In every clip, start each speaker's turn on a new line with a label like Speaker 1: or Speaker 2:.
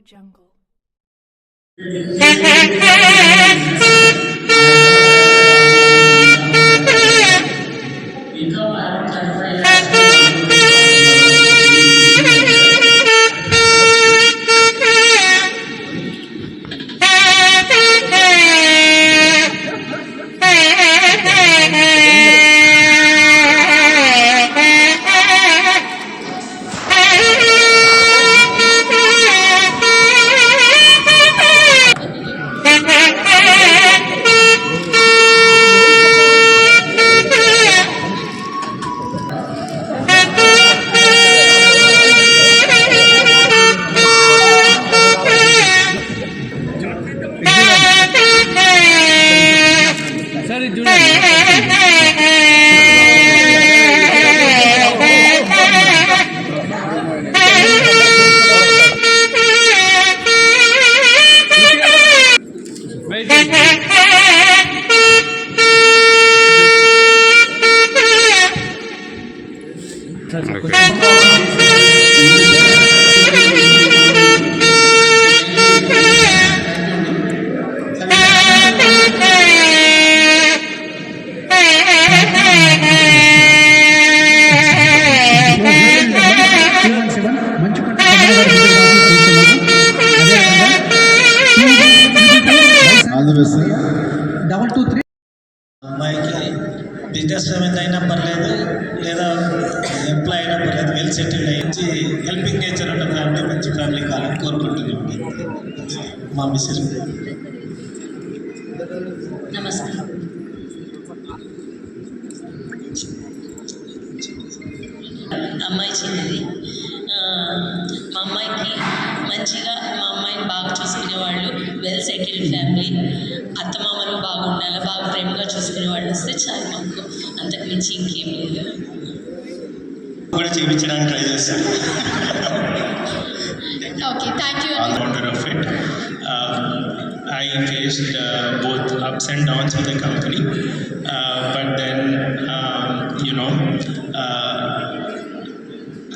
Speaker 1: Jungle.
Speaker 2: Okay. మా missus
Speaker 3: నమస్కారం. అమ్మాయి చిన్నది. మా అమ్మాయికి మంచిగా మా అమ్మాయిని బాగా చూసుకునే వాళ్ళు వెల్ సెటిల్డ్ ఫ్యామిలీ అత్తమామలు బాగుండాలి బాగా ప్రేమగా చూసుకునే వాళ్ళు వస్తే చాలు మాకు. అంతకు మించి ఇంకేం లేదు.
Speaker 2: కూడా చేయించడానికి ట్రై చేస్తాను.
Speaker 3: Okay, thank you.
Speaker 2: All of it. Um, I faced uh, both ups and downs with the company, uh, but then um, you know uh,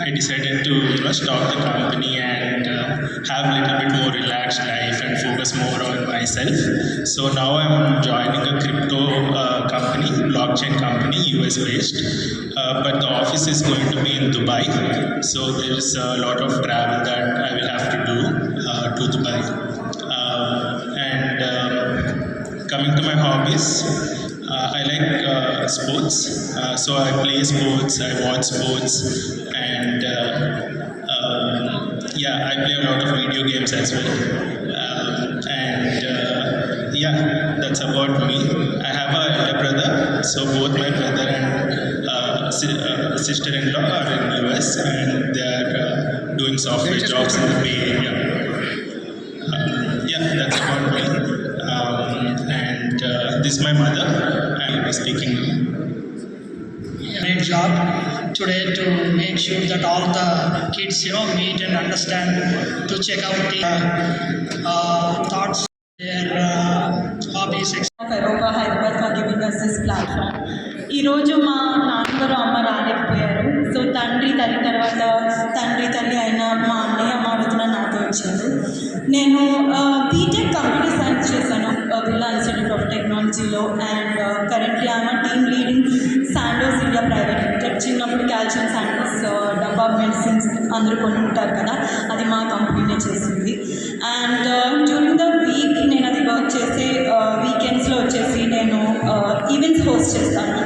Speaker 2: I decided to you know stop the company and. Uh, have a little bit more relaxed life and focus more on myself. So now I'm joining a crypto uh, company, blockchain company, US based, uh, but the office is going to be in Dubai. So there's a lot of travel that I will have to do uh, to Dubai. Uh, and um, coming to my hobbies, uh, I like uh, sports. Uh, so I play sports, I watch sports, and uh, yeah, I play a lot of video games as well. Um, and uh, yeah, that's about me. I have a elder brother, so both my brother and uh, si- uh, sister-in-law are in the US, and they are uh, doing software jobs in the Bay Area. Um, yeah, that's about me. Um, and uh, this is my mother. I will be speaking now.
Speaker 4: great job today to make sure that all the kids you know meet and understand to check out the uh, thoughts their uh, hobbies
Speaker 5: ఫెరోకా Hyderabad for giving us this platform ఈరోజు మా నాన్నగారు అమ్మ రాలేకపోయారు. So తండ్రి తల్లి తర్వాత తండ్రి తల్లి అయిన మా అన్నయ్య మా వదిన నాతో వచ్చారు. నేను బీటెక్ కంప్యూటర్ సైన్స్ చేశాను. బిర్లా ఇన్స్టిట్యూట్ ఆఫ్ టెక్నాలజీలో అండ్ కరెంట్లీ ఆమె టీమ్ లీడింగ్ చిన్నప్పుడు కాల్షియం డబ్బా మెడిసిన్స్ అందరూ కొని ఉంటారు కదా అది మా కంపెనీనే చేసింది. అండ్ డ్యూరింగ్ ద వీక్ నేను అది వర్క్ చేసే వీకెండ్స్లో వచ్చేసి నేను uh, ఈవెంట్స్ హోస్ట్ చేస్తాను.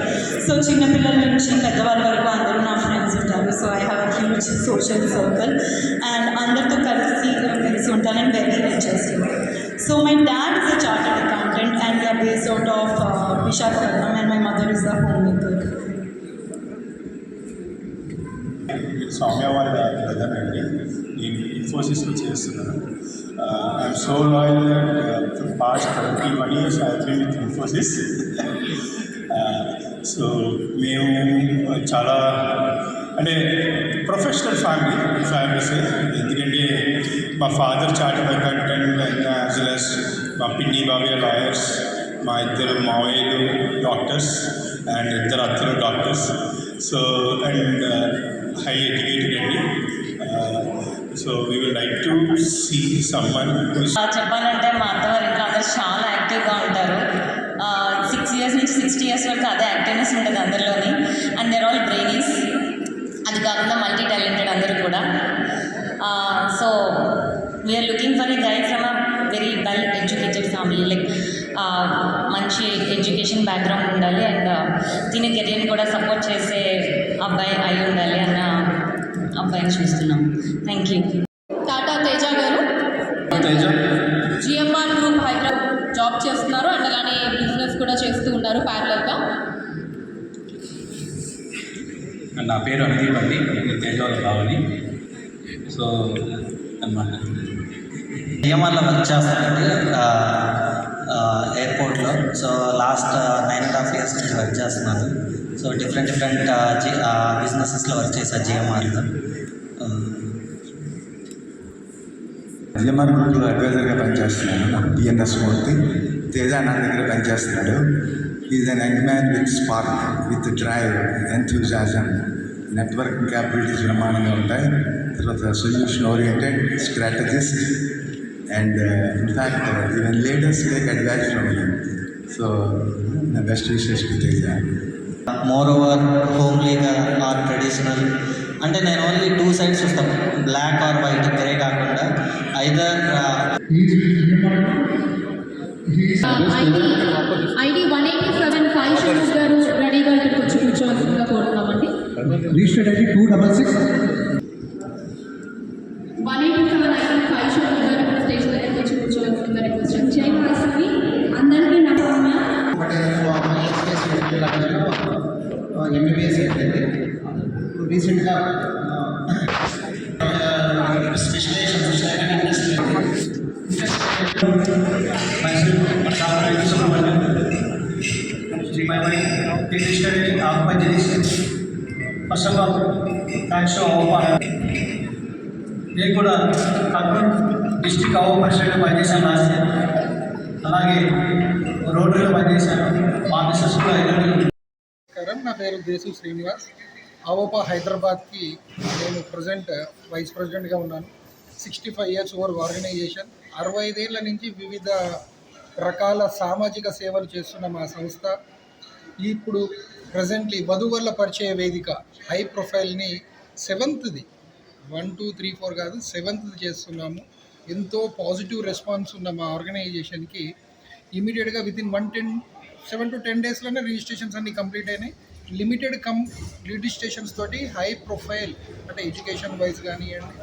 Speaker 5: సో చిన్నపిల్లల నుంచి పెద్దవాళ్ళ వరకు అందరూ నా ఫ్రెండ్స్ ఉంటారు. So I have huge social circle and అందరితో కలిసి కలిసి ఉంటాను and very interesting so my dad is a chartered accountant and they are based out of Visakhapatnam and my mother is the home maker
Speaker 6: స్వామ్యవారి brother అండి నేను ఇన్ఫోసిస్లో చేస్తున్నాను I'm so loyal that past twenty one years I been with Infosys so మేము చాలా అంటే professional family families ఎందుకంటే మా father chartered accountant and as well as మా పిన్ని బాబయ్య లాయర్స్ మా ఇద్దరు మావయ్యలు డాక్టర్స్ అండ్ ఇద్దరు అత్తలు doctors so and high educated అండి so we will like to see someone who
Speaker 3: చెప్పాలంటే మా అత్తవారు ఇంకా అందరూ చాలా యాక్టివ్గా ఉంటారు. సిక్స్ ఇయర్స్ నుంచి సిక్స్టీ ఇయర్స్ వరకు అదే యాక్టివ్నెస్ ఉంటుంది అందరిలోని. అండ్ దేర్ ఆల్ బ్రెయినీస్ అది కాకుండా మల్టీ టాలెంటెడ్ అందరూ కూడా. So we are looking for a guide from a very well educated family like మంచి ఎడ్యుకేషన్ బ్యాక్గ్రౌండ్ ఉండాలి అండ్ దీని కెరియర్ని కూడా సపోర్ట్ చేసే అబ్బాయి అయి ఉండాలి అన్న అబ్బాయిని చూస్తున్నాం. థ్యాంక్ యూ
Speaker 1: టాటా తేజ గారు.
Speaker 6: తేజ.
Speaker 1: జిఎంఆర్ గ్రూప్ హైదరాబాద్ జాబ్ చేస్తున్నారు అండ్ అలానే బిజినెస్ కూడా చేస్తూ ఉన్నారు ప్యారలల్గా
Speaker 7: నా పేరు అనుదీప్ అండి నేను తేజవాళ్ళ బావని. సో అన్నమాట.
Speaker 8: డిఎంఆర్లో వర్క్ చేస్తానండి ఎయిర్పోర్ట్లో so last nine and half years నుంచి వర్క్ చేస్తున్నాను. సో డిఫరెంట్ డిఫరెంట్ జి బిజినెసెస్లో వర్క్ చేశాను జిఎంఆర్లో.
Speaker 9: జిఎంఆర్ గ్రూప్లో అడ్వైజర్గా పనిచేస్తున్నాను. టిఎన్ఎస్ మూర్తి. తేజ నా దగ్గర పనిచేస్తున్నాడు. Is an young man with spark with drive enthusiasm networking capabilities బ్రహ్మాండంగా ఉంటాయి. తర్వాత solution oriented strategist and in fact even leaders take advice from him so నా best wishes to Teja
Speaker 8: moreover హోమ్లీగా or traditional అంటే నేను only two sides చూస్తాను. Black or white grey కాకుండా either
Speaker 1: ID one eighty seven five showroom గారు రెడీగా ఇక్కడికి వచ్చి కూర్చోవలసిందిగా కోరుతున్నామండి
Speaker 10: registered ID two double six MBBS ఏంటంటే రీసెంట్గా
Speaker 4: first of all thanks to our నేను కూడా కర్నూలు డిస్టిక్ అవర్ ప్రెసిడెంట్గా పనిచేశాను లాస్ట్ ఇయర్ అలాగే రోడ్రీలో పనిచేశాను మా మిస్సెస్ కూడా ఇరవై
Speaker 10: నమస్కారం నా పేరు దేశు శ్రీనివాస్ అవోపా హైదరాబాద్కి నేను ప్రజెంట్ వైస్ ప్రెసిడెంట్గా ఉన్నాను. Sixty five years over organisation అరవై ఐదేళ్ళ నుంచి వివిధ రకాల సామాజిక సేవలు చేస్తున్న మా సంస్థ. ఇప్పుడు ప్రజెంట్లీ వధువర్ల పరిచయ వేదిక హై ప్రొఫైల్ని సెవెంత్ది వన్ టూ త్రీ ఫోర్ కాదు సెవెంత్ది చేస్తున్నాము. ఎంతో పాజిటివ్ రెస్పాన్స్ ఉన్న మా ఆర్గనైజేషన్కి ఇమీడియట్గా within one ten seven to ten డేస్లోనే రిజిస్ట్రేషన్స్ అన్ని కంప్లీట్ అయినాయి. లిమిటెడ్ కమ్ రిజిస్ట్రేషన్స్ తోటి హై ప్రొఫైల్ అంటే ఎడ్యుకేషన్ వైజ్ కానివ్వండి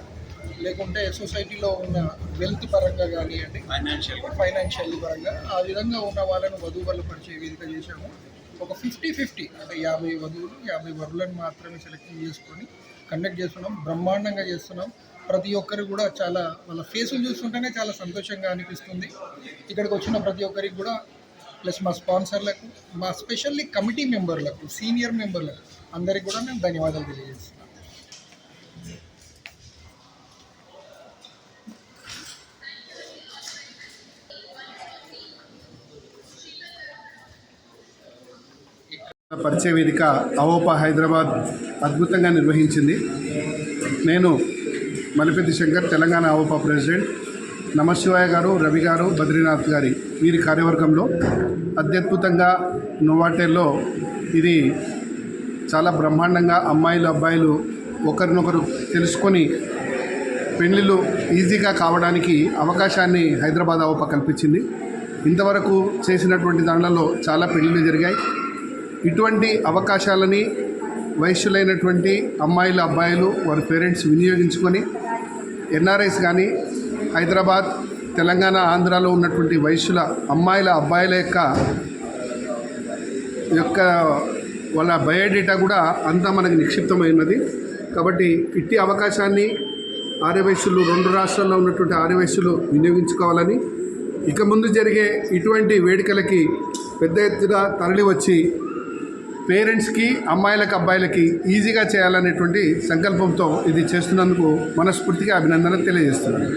Speaker 10: లేకుంటే సొసైటీలో ఉన్న వెల్త్ పరంగా కానివ్వండి
Speaker 7: ఫైనాన్షియల్
Speaker 10: ఫైనాన్షియల్ పరంగా ఆ విధంగా ఉన్న వాళ్ళను వధువులు పరిచయ వేదిక చేశాము. ఒక ఫిఫ్టీ ఫిఫ్టీ అంటే యాభై వధువులు యాభై వరులను మాత్రమే సెలెక్ట్ చేసుకొని కండక్ట్ చేస్తున్నాం బ్రహ్మాండంగా చేస్తున్నాం. ప్రతి ఒక్కరు కూడా చాలా వాళ్ళ ఫేసులు చూస్తుంటేనే చాలా సంతోషంగా అనిపిస్తుంది. ఇక్కడికి వచ్చిన ప్రతి ఒక్కరికి కూడా ప్లస్ మా స్పాన్సర్లకు మా స్పెషల్లీ కమిటీ మెంబర్లకు సీనియర్ మెంబర్లకు అందరికి కూడా మేము ధన్యవాదాలు తెలియజేస్తున్నాం.
Speaker 11: పరిచయ వేదిక అవోపా హైదరాబాద్ అద్భుతంగా నిర్వహించింది. నేను మలిపెద్ది శంకర్ తెలంగాణ అవోపా ప్రెసిడెంట్. నమశివాయ గారు రవి గారు బద్రీనాథ్ గారి వీరి కార్యవర్గంలో అత్యద్భుతంగా నోవాటెల్లో ఇది చాలా బ్రహ్మాండంగా అమ్మాయిలు అబ్బాయిలు ఒకరినొకరు తెలుసుకొని పెళ్ళిళ్ళు ఈజీగా కావడానికి అవకాశాన్ని హైదరాబాద్ అవప కల్పించింది. ఇంతవరకు చేసినటువంటి దానిలలో చాలా పెళ్ళిళ్ళు జరిగాయి. ఇటువంటి అవకాశాలని వైశ్యులైనటువంటి అమ్మాయిలు అబ్బాయిలు వారి పేరెంట్స్ వినియోగించుకొని ఎన్ఆర్ఐస్ కానీ హైదరాబాద్ తెలంగాణ ఆంధ్రాలో ఉన్నటువంటి వైశ్యుల అమ్మాయిల అబ్బాయిల యొక్క యొక్క వాళ్ళ బయోడేటా కూడా అంతా మనకి నిక్షిప్తమైనది కాబట్టి ఇట్టి అవకాశాన్ని ఆర్యవైశ్యులు రెండు రాష్ట్రాల్లో ఉన్నటువంటి ఆర్యవయస్సులు వినియోగించుకోవాలని ఇక ముందు జరిగే ఇటువంటి వేడుకలకి పెద్ద ఎత్తున తరలి వచ్చి పేరెంట్స్కి అమ్మాయిలకు అబ్బాయిలకి ఈజీగా చేయాలనేటువంటి సంకల్పంతో ఇది చేస్తున్నందుకు మనస్ఫూర్తిగా అభినందన తెలియజేస్తున్నాను.